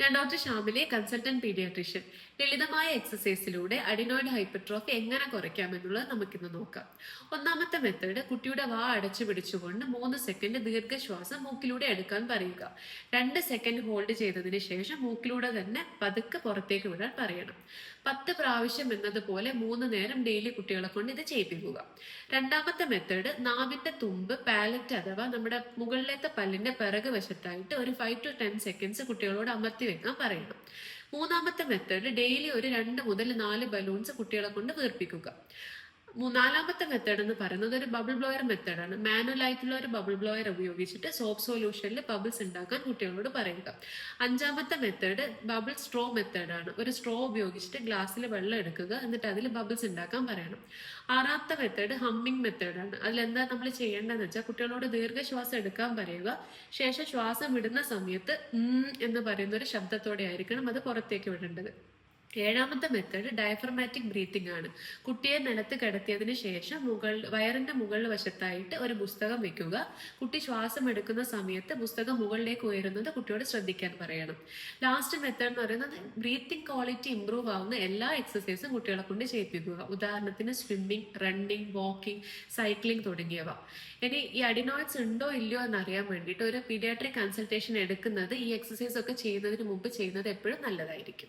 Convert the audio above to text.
ഞാൻ doctor ഷാമിലെ consultant paediatrician ലളിതമായ എക്സസൈസിലൂടെ adenoid hypertrophy എങ്ങനെ കുറയ്ക്കാമെന്നുള്ളത് നമുക്കിന്ന് നോക്കാം. ഒന്നാമത്തെ മെത്തേഡ് കുട്ടിയുടെ വാ അടച്ചു പിടിച്ചുകൊണ്ട് മൂന്ന് സെക്കൻഡ് ദീർഘശ്വാസം മൂക്കിലൂടെ എടുക്കാൻ പറയുക. രണ്ട് സെക്കൻഡ് ഹോൾഡ് ചെയ്തതിന് ശേഷം മൂക്കിലൂടെ തന്നെ പതുക്കെ പുറത്തേക്ക് വിടാൻ പറയണം. പത്ത് പ്രാവശ്യം എന്നതുപോലെ മൂന്ന് നേരം ഡെയിലി കുട്ടികളെ കൊണ്ട് ഇത് ചെയ്യിപ്പിക്കുക. രണ്ടാമത്തെ മെത്തേഡ് നാവിന്റെ തുമ്പ് പാലറ്റ് അഥവാ നമ്മുടെ മുകളിലത്തെ പല്ലിന്റെ പിറക് വശത്തായിട്ട് ഒരു ഫൈവ് ടു ടെൻ സെക്കൻഡ്സ് കുട്ടികളോട് അമർത്തി വെക്കാൻ പറയണം മൂന്നാമത്തെ മെത്തേഡിൽ ഡെയിലി ഒരു രണ്ട് മുതൽ നാല് ബലൂൺസ് കുട്ടികളെ കൊണ്ട് വീർപ്പിക്കുക. മൂ- നാലാമത്തെ മെത്തേഡ് എന്ന് പറയുന്നത് ഒരു ബബിൾ ബ്ലോയർ മെത്തേഡാണ് മാനുവൽ ആയിട്ടുള്ള ഒരു ബബിൾ ബ്ലോയർ ഉപയോഗിച്ചിട്ട് സോപ്പ് സൊല്യൂഷനിൽ ബബിൾസ് ഉണ്ടാക്കാൻ കുട്ടികളോട് പറയുക. അഞ്ചാമത്തെ മെത്തേഡ് ബബിൾ സ്ട്രോ മെത്തേഡാണ് ഒരു സ്ട്രോ ഉപയോഗിച്ചിട്ട് ഗ്ലാസ്സിൽ വെള്ളം എടുക്കുക. എന്നിട്ട് അതിൽ ബബിൾസ് ഉണ്ടാക്കാൻ പറയണം. ആറാമത്തെ മെത്തേഡ് ഹമ്മിങ് മെത്തേഡാണ് അതിലെന്താ നമ്മൾ ചെയ്യേണ്ടതെന്ന് വെച്ചാൽ കുട്ടികളോട് ദീർഘശ്വാസം എടുക്കാൻ പറയുക. ശേഷം ശ്വാസം വിടുന്ന സമയത്ത് എന്ന് പറയുന്ന ഒരു ശബ്ദത്തോടെ ആയിരിക്കണം അത് പുറത്തേക്ക് വിടേണ്ടത്. ഏഴാമത്തെ മെത്തേഡ് ഡയഫർമാറ്റിക് ബ്രീത്തിങ് ആണ്. കുട്ടിയെ നിലത്ത് കിടത്തിയതിന് ശേഷം മുകൾ വയറിന്റെ മുകൾ വശത്തായിട്ട് ഒരു പുസ്തകം വെക്കുക. കുട്ടി ശ്വാസം എടുക്കുന്ന സമയത്ത് പുസ്തകം മുകളിലേക്ക് ഉയരുന്നത് കുട്ടിയോട് ശ്രദ്ധിക്കാൻ പറയണം. ലാസ്റ്റ് മെത്തേഡ് എന്ന് പറയുന്നത് ബ്രീത്തിങ് ക്വാളിറ്റി ഇംപ്രൂവ് ആവുന്ന എല്ലാ എക്സസൈസും കുട്ടികളെ കൊണ്ട് ചെയ്യിപ്പിക്കുക. ഉദാഹരണത്തിന് സ്വിമ്മിങ് റണ്ണിങ് വാക്കിംഗ് സൈക്ലിംഗ് തുടങ്ങിയവ. ഇനി ഈ അഡിനോയിഡ്സ് ഉണ്ടോ ഇല്ലയോ എന്ന് അറിയാൻ വേണ്ടിയിട്ട് ഒരു പീഡിയാട്രിക് കൺസൾട്ടേഷൻ എടുക്കുന്നത് ഈ എക്സസൈസ് ഒക്കെ ചെയ്യുന്നതിന് മുമ്പ് ചെയ്യുന്നത് എപ്പോഴും നല്ലതായിരിക്കും.